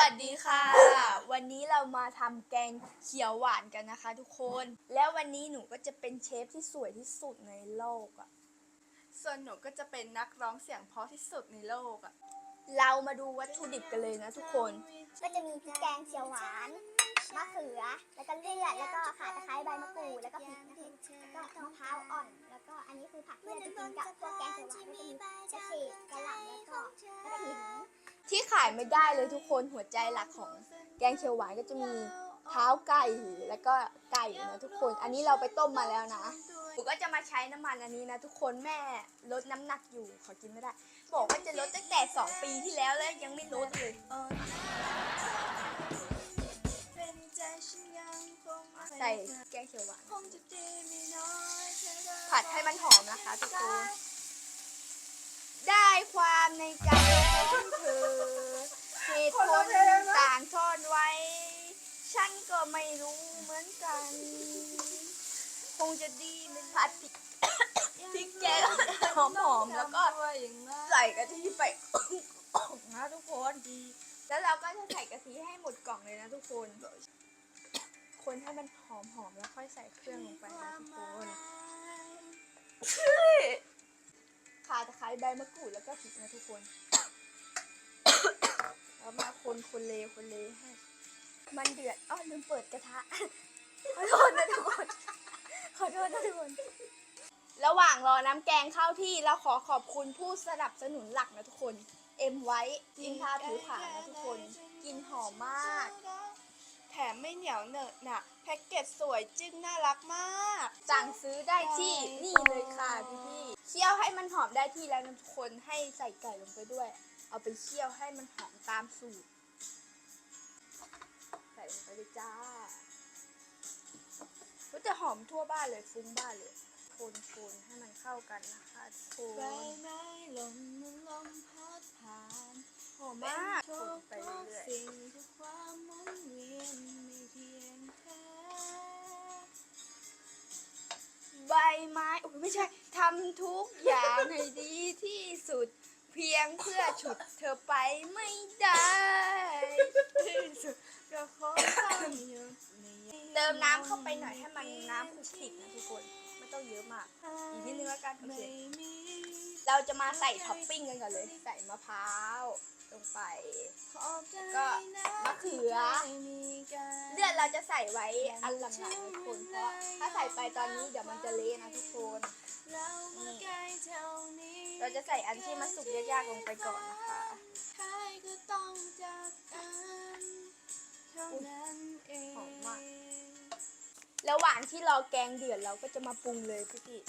วัสดีค่ะ วันนี้เรามาทำแกงเขียวหวานกันนะคะ ทุกคน แล้ววันนี้หนูก็จะเป็นเชฟที่สวยที่สุดในโลกอะ่ะ ส่วนหนูก็จะเป็นนักร้องเสียงเพราะที่สุดในโลกอะ เรามาดูวัตถุดิบกันเลยนะทุกคน ก็จะมีพริกแกงเขียวหวานมะเขือ แล้วก็เลือด แล้วก็ข่าตะไคร้ใบมะกรูด แล้วก็พริกนะคะแล้วก็มะพร้าวอ่อน แล้วก็อันนี้คือผักที่เราจะกินกับพวกแกงเขียวหวานก็จะมีกระเฉดกระหล่ำแล้วก็กระถิ่น ที่ขายไม่ได้เลยทุกคนหัวใจหลักของแกงเขียวหวานก็จะมีเท้าไก่แล้วก็ไก่นะทุกคน อันนี้เราไปต้มมาแล้วนะหนูก็จะมาใช้น้ำมันอันนี้นะทุกคนแม่ลดน้ำหนักอยู่ขอกินไม่ได้ บอกว่าจะลดตั้งแต่ 2 ปีที่แล้วแล้วยังไม่ลดเลยใส่แกงเขียวหวานผัดให้มันหอมนะคะทุกคน ได้ความในใจของเธอเหตุผลต่างซ่อนไว้ ฉันก็ไม่รู้เหมือนกัน คงจะดีเป็นผัดพริกพริกแกงหอมๆแล้วก็ด้วยอย่างนั้นใส่กะทิไปนะทุกคนดี แล้วเราก็จะใส่กะทิให้หมดกล่องเลยนะทุกคน คนให้มันหอมๆแล้วค่อยใส่เครื่องลงไปนะทุกคน ข่าตะไคร้ใบมะกรูดแล้วก็พริกนะทุกคนแล้วมาคนคนเลคนเลให้ มันเดือดอ้อลืมเปิดกระทะ ขอโทษนะทุกคน ขอโทษนะทุกคน ระหว่างรอน้ำแกงเข้าที่เราขอขอบคุณผู้สนับสนุนหลักนะทุกคน เอ็มไว้กินทาผิวขาวนะทุกคน กินหอมมาก แถมไม่เหนียวเหนอะหนะแพ็กเกจสวยจึ้งน่ารักมาก สั่งซื้อได้ที่นี่เลยค่ะพี่พี่ๆเคี่ยวให้ มันหอมได้ที่แล้วนะทุกคนให้ใส่ไก่ลงไปด้วย เอาไปเคี่ยวให้มันหอมตามสูตร ใส่ลงไปเลยจ้าก็จะหอมทั่วบ้านเลยฟุ้งบ้านเลย คนๆให้มันเข้ากันนะคะทุกคใบนไม้หล่นมันลมพัดผ่านหอมมากทุคนกไปทุกเรื่อยสิ่งทุกความหมุนเวียนไม่เพีย ไม้โอ้ยไม่ใช่ทำทุกอย่างให้ดีที่สุด เพียงเพื่อฉุดเธอไปไม่ได้ที่สุดก็ขอต้องหยุดในเติมน้ำเข้าไปหน่อยให้มันน้ำคลุกคลิกนะทุกคนไม่ต้องเยอะมาก อีกนิดนึงแล้วกันโอไม่เคมีเราจะมาใส่ท็อปปิ้งกันก่อนเลย ใส่มะพร้าวลงไปขอบใจ ก็นะมะเขือที่มีกันเลือดเราจะใส่ไว้อันหลังๆนะทุกคนเพราะถ้าใส่ไปตอนนี้เดี๋ยวมันจะเละนะทุกคนเรามาใกล้เท่านี้เราจะใส่อันที่มันสุกยากๆลงไปก่อนนะคะใครก็ต้องจากกันเท่านั้นเองหอมมากระหว่างที่รอแกงเดือดเราก็จะมาปรุงเลยพี่พี่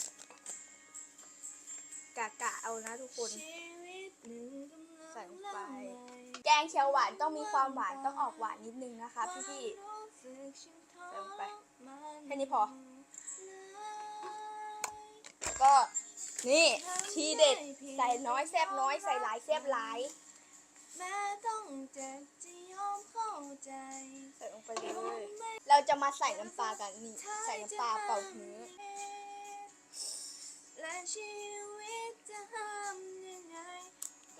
กะกะๆเอานะทุกคนชีวิตหนึ่งกำลังใส่ลงไปล่องลอย แกงเขียวหวานต้องมีความหวานต้องออกหวานนิดนึงนะคะพี่พี่รู้สึกฉันทใส่ลงไปรมานแค่นี้พอ แล้วก็นี่ทีเด็ดใส่น้อยแซบน้อยใส่หลายแซบหลายแม้ต้องเจ็บจะยอมเข้าใจใส่ลงไปเลย เราจะมาใส่น้ำปลากันนี่ใส่น้ำปลาเป่าหื้อและชีวิตจะห้ามยังไง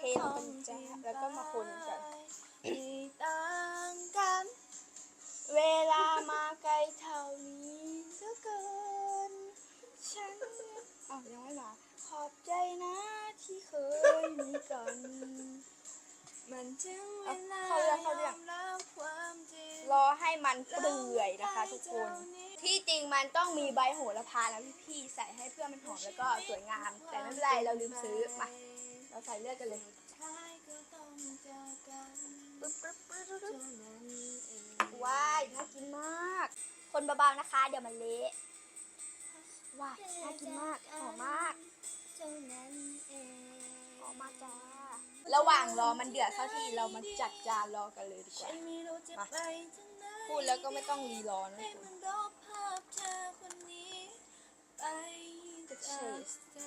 เทลงไปจ้าแล้วก็มาคนกันไม่ต่างกัน เวลามาไกลเท่านี้เหลือเกิน ฉันอ้าวยังไม่มาขอบใจนะที่เคยมีกัน มันถึงเวเอาลาเข้าเรื่องเข้าเรื่องยอมรับความจริงรอให้มันเปื่อยนะคะทุกคน ที่จริงมันต้องมีใบโหระพานะพี่ๆใส่ให้เพื่อมันหอมแล้วก็สวยงาม แต่ไม่เป็นไรเราลืมซื้อมา เราใส่เลือดกันเลย ท้ายก็ต้องจากกันปึ๊บปึ๊บปึ๊บปึ๊บเท่าปึ๊บนั้นเองว้ายน่ากินมาก คนเบาๆนะคะ เดี๋ยวมันเละว้ายน่ากินมากหอมมากเท่านั้นเองหอมมากจ้าระหว่างรอมันเดือดเข้าที่เรามาจัดจานรอกันเลยดีกฉัว่านไม่รู้จะไปทางไหนพูดแล้วก็ไม่ต้องรีรอนะให้คุณมันลบภาพเธอคนนี้ ไปจากใจ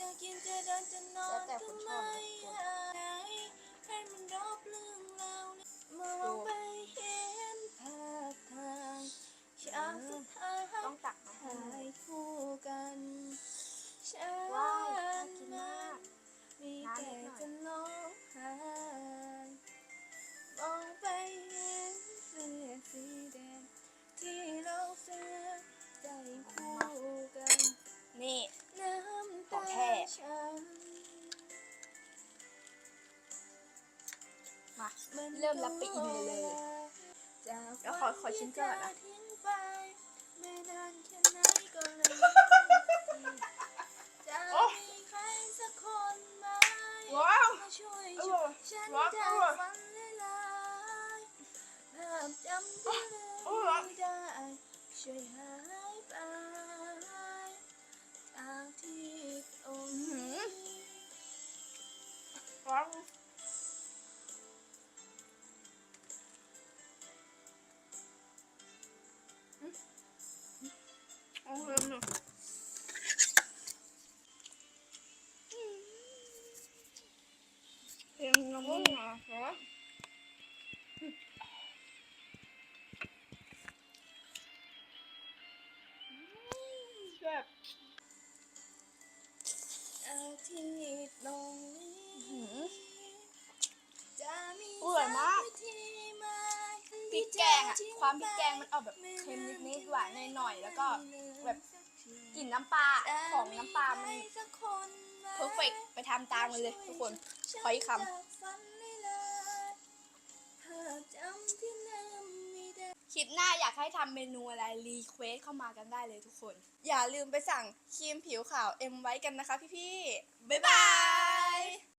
จะกินจะเดินจะนอนแล้วแต่คนชอบนะทุกคนไหนให้มันรอบเรื่องเราวนี้มองไปเห็น มาเริ่มรับไปอินเลยจากเดี๋ยวขอขอชิ้นก่อนนะทิ้งไปไม่นานแค่ไหว้าวอร่อยว้าวอร่อยฝันลายๆภาพจำที่ลือมร่อยช่วยหายไปจากที่ตรงนี้ากที่ตรงนี้หือจะมีอร่อยมากสัวิธีไหมพริกแกงอะความพริกแกงมันออกแบบเค็มนิดๆหวานหน่อยๆแล้วก็แบบกลิ่นน้ำปลาของน้ำปลามันเพอร์เฟกไปทำตามกันเลยทุกคนขออีกคำ คลิปหน้าอยากให้ทำเมนูอะไรรีเควสเข้ามากันได้เลยทุกคน อย่าลืมไปสั่งครีมผิวขาวเอ็มไว้กันนะคะพี่ๆ บ๊ายบาย